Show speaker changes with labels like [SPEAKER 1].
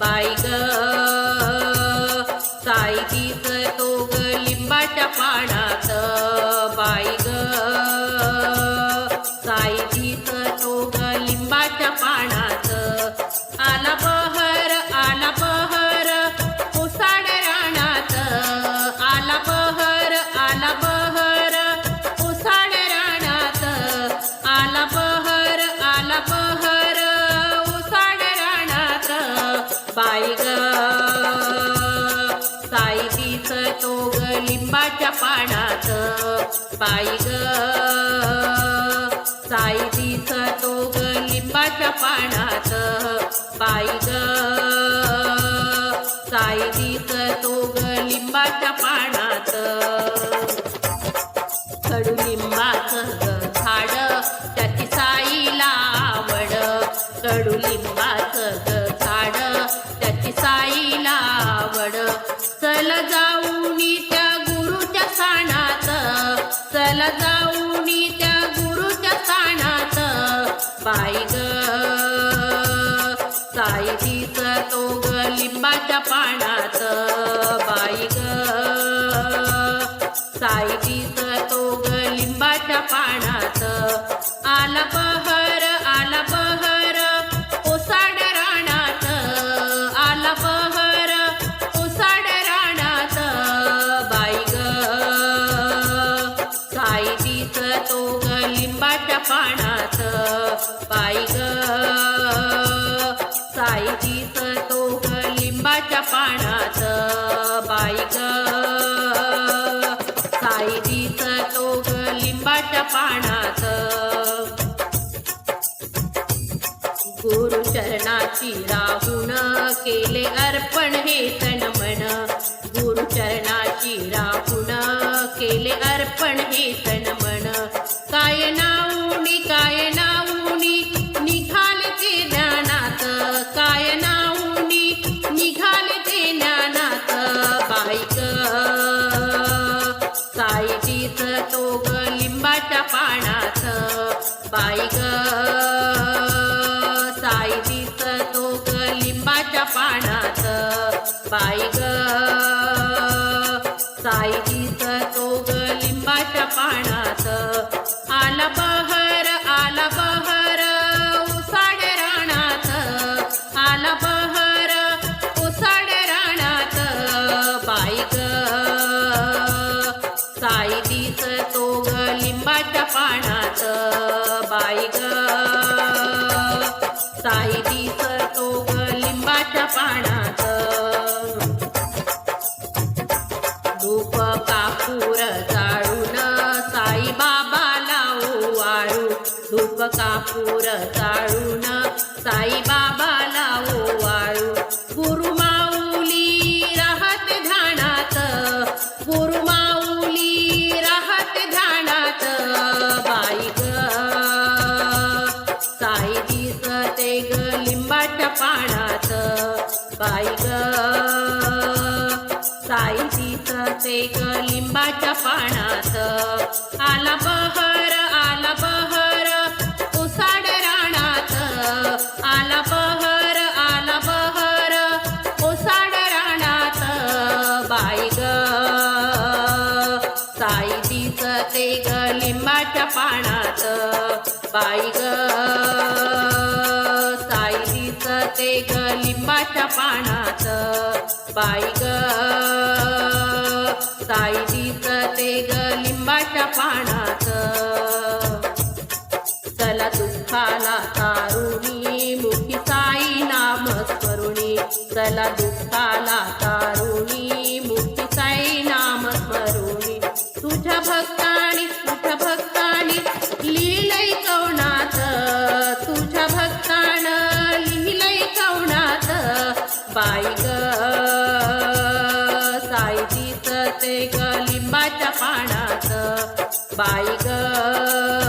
[SPEAKER 1] बाई ग ताई दिसतो ग ग लिंबाच्या पानात. बाई ग. साई दिसतो ग लिंबाच्या पानात. आला बहर आला बहर उसाड रानात. आला बहर आला बहर उसाड रानात. आला बहर आला बहर उसाड रानात. बाई ग. तो ग लिंबाच्या पानात. बाई ग साई दिसतो ग लिंबाच्या पानात. बाई ग साई दिसतो ग लिंबाच्या पानात. कडुलिंबाचं ग झाड त्याची साईला आवड कडुलिंबाचं ग झाड त्याची साईला आवड चल जाऊ चला जाऊन त्या गुरुच्या साणात बाई ग साई ग लिंबाच्या पानात. बाई ग साई ग लिंबाच्या पानात. पानात बाई ग. साई तो लिंबाच्या पानात बाई ग. साई तो ग लिंबाच्या पानात गुरुचरणाची राहून केले अर्पण हे गुरु गुरुचरणाची राहून केले अर्पण हे तन मन. बाई ग. साई दिसतो ग लिंबाच्या पानात. बाई ग. साई दिसतो ग लिंबाच्या पानात. आला बहर आला बहर उसाड राणात आला बहर उसाड राणात बाई ग. साई दिसतो ग लिंबाच्या पानात. बाई ग. साई दिसतो ग लिंबाच्या पानात. धूप कापूर जाळून साई लावू ओवाळू धूप कापूर जाळून साई एक लिंबाच्या पानात. आला बहर आला बहर उसाड राणात आला बहर आला बहर उसाड राणात बाई ग साई दिसते ग लिंबाच्या पानात. बाई ग साई दिसते ग लिंबाच्या पानात. बाई ग साई दिसते ग लिंबाच्या पानात. चला दुःखाला तारुणी मुखी साई नाम करुणी चला दुःख असते ग लिंबाच्या पानात बाई ग.